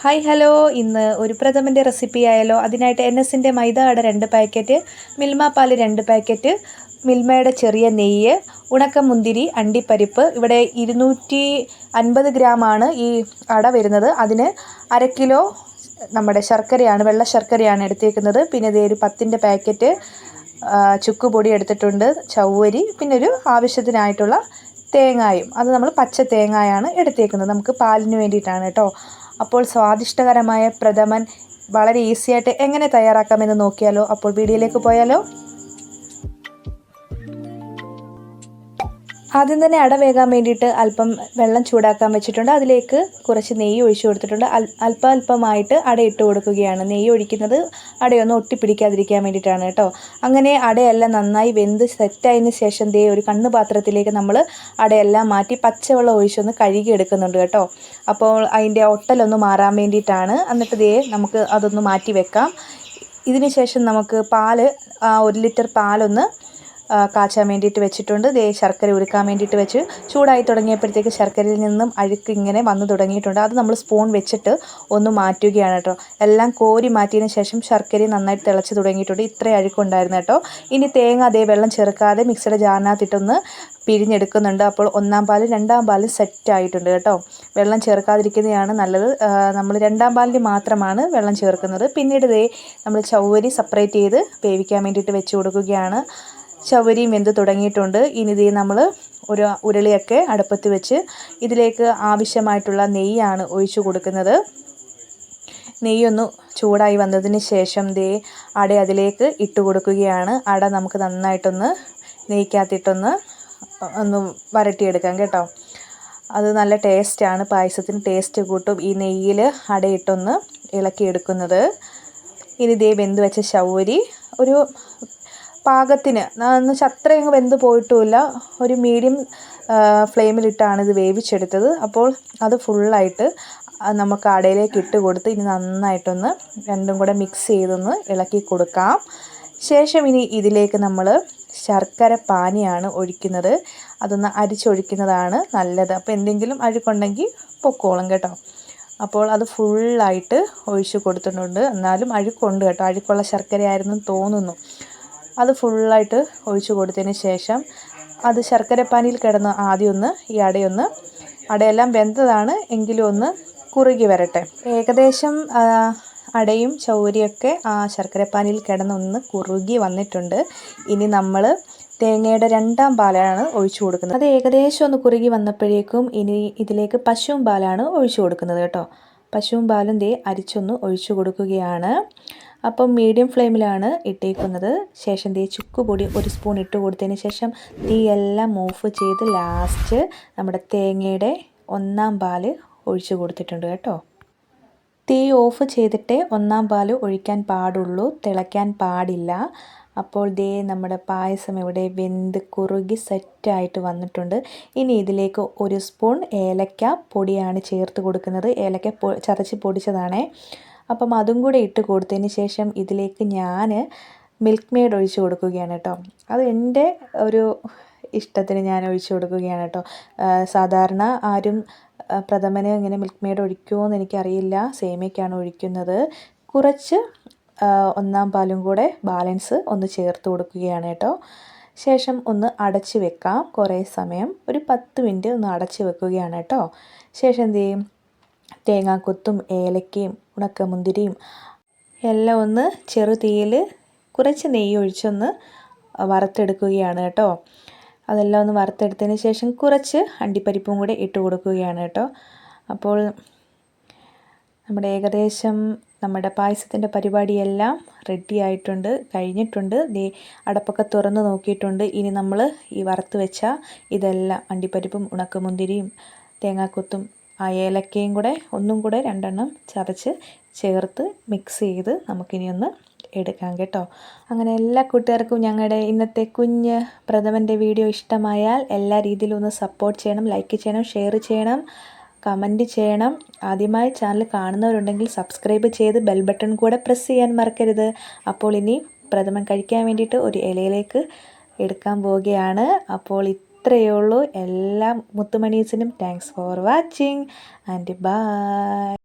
Hi hello. ഇന്ന് ഒരു പ്രഥമന്റെ recipe ആയാലോ? അതിനായിട്ട് എൻ എസിന്റെ മൈദ അട രണ്ട് പാക്കറ്റ് മിൽമ പാൽ രണ്ട് പാക്കറ്റ് മിൽമയുടെ ചെറിയ നെയ്യ് ഉണക്ക മുന്തിരി അണ്ടിപ്പരിപ്പ്. ഇവിടെ ഇരുന്നൂറ്റി അൻപത് ഗ്രാമാണ് ഈ അട വരുന്നത്. അതിന് അര കിലോ നമ്മുടെ ശർക്കരയാണ് വെള്ള ശർക്കരയാണ് എടുത്തേക്കുന്നത്. പിന്നെ ഇതേ ഒരു പത്തിന്റെ പാക്കറ്റ് ചുക്ക് പൊടി എടുത്തിട്ടുണ്ട് ചവ്വരി പിന്നെ ഒരു ആവശ്യത്തിനായിട്ടുള്ള തേങ്ങായും. അത് നമ്മൾ പച്ച തേങ്ങായാണ് എടുത്തേക്കുന്നത്. നമുക്ക് പാലിന് വേണ്ടിയിട്ടാണ് കേട്ടോ. അപ്പോൾ സ്വാദിഷ്ടകരമായ പ്രഥമൻ വളരെ ഈസിയായിട്ട് എങ്ങനെ തയ്യാറാക്കാമെന്ന് നോക്കിയാലോ? അപ്പോൾ വീഡിയോയിലേക്ക് പോയാലോ? ആദ്യം തന്നെ അട വേകാൻ വേണ്ടിയിട്ട് അല്പം വെള്ളം ചൂടാക്കാൻ വെച്ചിട്ടുണ്ട്. അതിലേക്ക് കുറച്ച് നെയ്യ് ഒഴിച്ചു കൊടുത്തിട്ടുണ്ട്. അല്പം അല്പമായിട്ട് അട ഇട്ട് കൊടുക്കുകയാണ്. നെയ്യ് ഒഴിക്കുന്നത് അടയൊന്നും ഒട്ടിപ്പിടിക്കാതിരിക്കാൻ വേണ്ടിയിട്ടാണ് കേട്ടോ. അങ്ങനെ അടയെല്ലാം നന്നായി വെന്ത് സെറ്റായതിന് ശേഷം ദേ ഒരു കണ്ണ് പാത്രത്തിലേക്ക് നമ്മൾ അടയെല്ലാം മാറ്റി പച്ചവെള്ളം ഒഴിച്ചൊന്ന് കഴുകി എടുക്കുന്നുണ്ട് കേട്ടോ. അപ്പോൾ അതിന്റെ ഒട്ടലൊന്ന് മാറാൻ വേണ്ടിയിട്ടാണ്. എന്നിട്ട് ദേ നമുക്ക് അതൊന്ന് മാറ്റി വെക്കാം. ഇതിന് ശേഷം നമുക്ക് പാൽ ഒരു ലിറ്റർ പാലൊന്ന് കാച്ചാൻ വേണ്ടിയിട്ട് വെച്ചിട്ടുണ്ട്. ദേ ശർക്കര ഉരുക്കാൻ വേണ്ടിയിട്ട് വെച്ച് ചൂടായി തുടങ്ങിയപ്പോഴത്തേക്ക് ശർക്കരയിൽ നിന്നും അഴുക്ക് ഇങ്ങനെ വന്നു തുടങ്ങിയിട്ടുണ്ട്. അത് നമ്മൾ സ്പൂൺ വെച്ചിട്ട് ഒന്ന് മാറ്റുകയാണ് കേട്ടോ. എല്ലാം കോരി മാറ്റിയതിന് ശേഷം ശർക്കര നന്നായിട്ട് തിളച്ച് തുടങ്ങിയിട്ടുണ്ട്. ഇത്രയും അഴുക്കുണ്ടായിരുന്നു കേട്ടോ. ഇനി തേങ്ങ അതേ വെള്ളം ചേർക്കാതെ മിക്സിയുടെ ജാറിനകത്തിട്ടൊന്ന് പിഴിഞ്ഞെടുക്കുന്നുണ്ട്. അപ്പോൾ ഒന്നാം പാലും രണ്ടാം പാലും സെറ്റ് ആയിട്ടുണ്ട് കേട്ടോ. വെള്ളം ചേർക്കാതിരിക്കുന്നതാണ് നല്ലത്. നമ്മൾ രണ്ടാം പാലിൽ മാത്രമാണ് വെള്ളം ചേർക്കുന്നത്. പിന്നീട് ദേ നമ്മൾ ചൗവരി സെപ്പറേറ്റ് ചെയ്ത് വേവിക്കാൻ വേണ്ടിയിട്ട് വെച്ച് കൊടുക്കുകയാണ്. ചവരിയും വെന്ത് തുടങ്ങിയിട്ടുണ്ട്. ഇനി ഇതേ നമ്മൾ ഒരു ഉരുളിയൊക്കെ അടുപ്പത്ത് വെച്ച് ഇതിലേക്ക് ആവശ്യമായിട്ടുള്ള നെയ്യാണ് ഒഴിച്ചു കൊടുക്കുന്നത്. നെയ്യൊന്ന് ചൂടായി വന്നതിന് ശേഷം ദേ അട അതിലേക്ക് ഇട്ട് കൊടുക്കുകയാണ്. അട നമുക്ക് നന്നായിട്ടൊന്ന് നെയ്ക്കകത്തിട്ടൊന്ന് ഒന്ന് വരട്ടിയെടുക്കാം കേട്ടോ. അത് നല്ല ടേസ്റ്റാണ്. പായസത്തിന് ടേസ്റ്റ് കൂട്ടും. ഈ നെയ്യിൽ അടയിട്ടൊന്ന് ഇളക്കിയെടുക്കുന്നത്. ഇനി ദേ വെന്ത് വെച്ച ശൗരി ഒരു പാകത്തിന്. എന്ന് വെച്ചാൽ അത്രയും വെന്ത് പോയിട്ടുമില്ല. ഒരു മീഡിയം ഫ്ലെയിമിലിട്ടാണ് ഇത് വേവിച്ചെടുത്തത്. അപ്പോൾ അത് ഫുള്ളായിട്ട് നമുക്ക് അടയിലേക്ക് ഇട്ട് കൊടുത്ത് ഇനി നന്നായിട്ടൊന്ന് രണ്ടും കൂടെ മിക്സ് ചെയ്തൊന്ന് ഇളക്കി കൊടുക്കാം. ശേഷം ഇനി ഇതിലേക്ക് നമ്മൾ ശർക്കര പാനിയാണ് ഒഴിക്കുന്നത്. അതൊന്ന് അരിച്ചൊഴിക്കുന്നതാണ് നല്ലത്. അപ്പോൾ എന്തെങ്കിലും അഴുക്കുണ്ടെങ്കിൽ പൊക്കോളും കേട്ടോ. അപ്പോൾ അത് ഫുള്ളായിട്ട് ഒഴിച്ച് കൊടുത്തിട്ടുണ്ട്. എന്നാലും അഴുക്കുണ്ട് കേട്ടോ. അഴുക്കുള്ള ശർക്കരയായിരുന്നു തോന്നുന്നു. അത് ഫുള്ളായിട്ട് ഒഴിച്ചു കൊടുത്തതിന് ശേഷം അത് ശർക്കരപ്പാനിയിൽ കിടന്ന് ആദ്യം ഒന്ന് ഈ അടയൊന്ന് അടയെല്ലാം വെന്തതാണ് എങ്കിലും ഒന്ന് കുറുകി വരട്ടെ. ഏകദേശം അടയും ചൗരിയൊക്കെ ആ ശർക്കരപ്പാനിയിൽ കിടന്നൊന്ന് കുറുകി വന്നിട്ടുണ്ട്. ഇനി നമ്മൾ തേങ്ങയുടെ രണ്ടാം പാലാണ് ഒഴിച്ചു കൊടുക്കുന്നത്. അത് ഏകദേശം ഒന്ന് കുറുകി വന്നപ്പോഴേക്കും ഇനി ഇതിലേക്ക് പശുവും പാലാണ് ഒഴിച്ചു കൊടുക്കുന്നത് കേട്ടോ. പശുവും പാലും ദേ അരിച്ചൊന്ന് ഒഴിച്ചു കൊടുക്കുകയാണ്. അപ്പം മീഡിയം ഫ്ലെയിമിലാണ് ഇട്ടേക്കുന്നത്. ശേഷം തീ ചുക്കുപൊടി ഒരു സ്പൂൺ ഇട്ട് കൊടുത്തതിന് ശേഷം തീ എല്ലാം ഓഫ് ചെയ്ത് ലാസ്റ്റ് നമ്മുടെ തേങ്ങയുടെ ഒന്നാം പാൽ ഒഴിച്ചു കൊടുത്തിട്ടുണ്ട് കേട്ടോ. തീ ഓഫ് ചെയ്തിട്ടേ ഒന്നാം പാൽ ഒഴിക്കാൻ പാടുള്ളൂ തിളയ്ക്കാൻ പാടില്ല. അപ്പോൾ ദേ നമ്മുടെ പായസം ഇവിടെ വെന്ത് കുറുകി സെറ്റായിട്ട് വന്നിട്ടുണ്ട്. ഇനി ഇതിലേക്ക് ഒരു സ്പൂൺ ഏലക്ക പൊടിയാണ് ചേർത്ത് കൊടുക്കുന്നത്. ഏലക്ക ചതച്ച് പൊടിച്ചതാണേ. അപ്പം അതും കൂടെ ഇട്ട് കൊടുത്തതിന് ശേഷം ഇതിലേക്ക് ഞാൻ മിൽക്ക് മെയ്ഡ് ഒഴിച്ച് കൊടുക്കുകയാണ് കേട്ടോ. അത് എന്റെ ഒരു ഇഷ്ടത്തിന് ഞാൻ ഒഴിച്ചു കൊടുക്കുകയാണ് കേട്ടോ. സാധാരണ ആരും പ്രഥമന് ഇങ്ങനെ മിൽക്ക് മെയ്ഡ് ഒഴിക്കുമോ എന്ന് എനിക്കറിയില്ല. സേമിയക്കാണ് ഒഴിക്കുന്നത്. കുറച്ച് ഒന്നാം പാലും കൂടെ ബാലൻസ് ഒന്ന് ചേർത്ത് കൊടുക്കുകയാണ് കേട്ടോ. ശേഷം ഒന്ന് അടച്ച് വെക്കാം. കുറേ സമയം ഒരു പത്ത് മിനിറ്റ് ഒന്ന് അടച്ച് വെക്കുകയാണ് കേട്ടോ. ശേഷം എന്ത് ചെയ്യും? തേങ്ങാക്കൊത്തും ഏലക്കയും ഉണക്കമുന്തിരിയും എല്ലാം ഒന്ന് ചെറു തീയിൽ കുറച്ച് നെയ്യ് ഒഴിച്ചൊന്ന് വറുത്തെടുക്കുകയാണ് കേട്ടോ. അതെല്ലാം ഒന്ന് വറുത്തെടുത്തതിന് ശേഷം കുറച്ച് അണ്ടിപ്പരിപ്പും കൂടെ ഇട്ട് കൊടുക്കുകയാണ് കേട്ടോ. അപ്പോൾ നമ്മുടെ ഏകദേശം നമ്മുടെ പായസത്തിന്റെ പരിപാടിയെല്ലാം റെഡി ആയിട്ടുണ്ട് കഴിഞ്ഞിട്ടുണ്ട്. ദേ അടപ്പൊക്കെ തുറന്ന് നോക്കിയിട്ടുണ്ട്. ഇനി നമ്മൾ ഈ വറുത്ത് വെച്ച ഇതെല്ലാം അണ്ടിപ്പരിപ്പും ഉണക്കമുന്തിരിയും തേങ്ങാക്കൊത്തും ആ ഏലക്കയും കൂടെ ഒന്നും കൂടെ രണ്ടെണ്ണം ചതച്ച് ചേർത്ത് മിക്സ് ചെയ്ത് നമുക്കിനിയൊന്ന് എടുക്കാം കേട്ടോ. അങ്ങനെ എല്ലാ കൂട്ടുകാർക്കും ഞങ്ങളുടെ ഇന്നത്തെ കുഞ്ഞ് പ്രഥമന്റെ വീഡിയോ ഇഷ്ടമായാൽ എല്ലാ രീതിയിലും ഒന്ന് സപ്പോർട്ട് ചെയ്യണം ലൈക്ക് ചെയ്യണം ഷെയർ ചെയ്യണം കമന്റ് ചെയ്യണം. ആദ്യമായി ചാനൽ കാണുന്നവരുണ്ടെങ്കിൽ സബ്സ്ക്രൈബ് ചെയ്ത് ബെൽ ബട്ടൺ കൂടെ പ്രസ് ചെയ്യാൻ മറക്കരുത്. അപ്പോൾ ഇനി പ്രഥമൻ കഴിക്കാൻ വേണ്ടിയിട്ട് ഒരു ഇലയിലേക്ക് എടുക്കാൻ പോവുകയാണ്. അപ്പോൾ ഇത്രയേ ഉള്ളൂ. എല്ലാ മുത്തുമണീസിനും thanks for watching and bye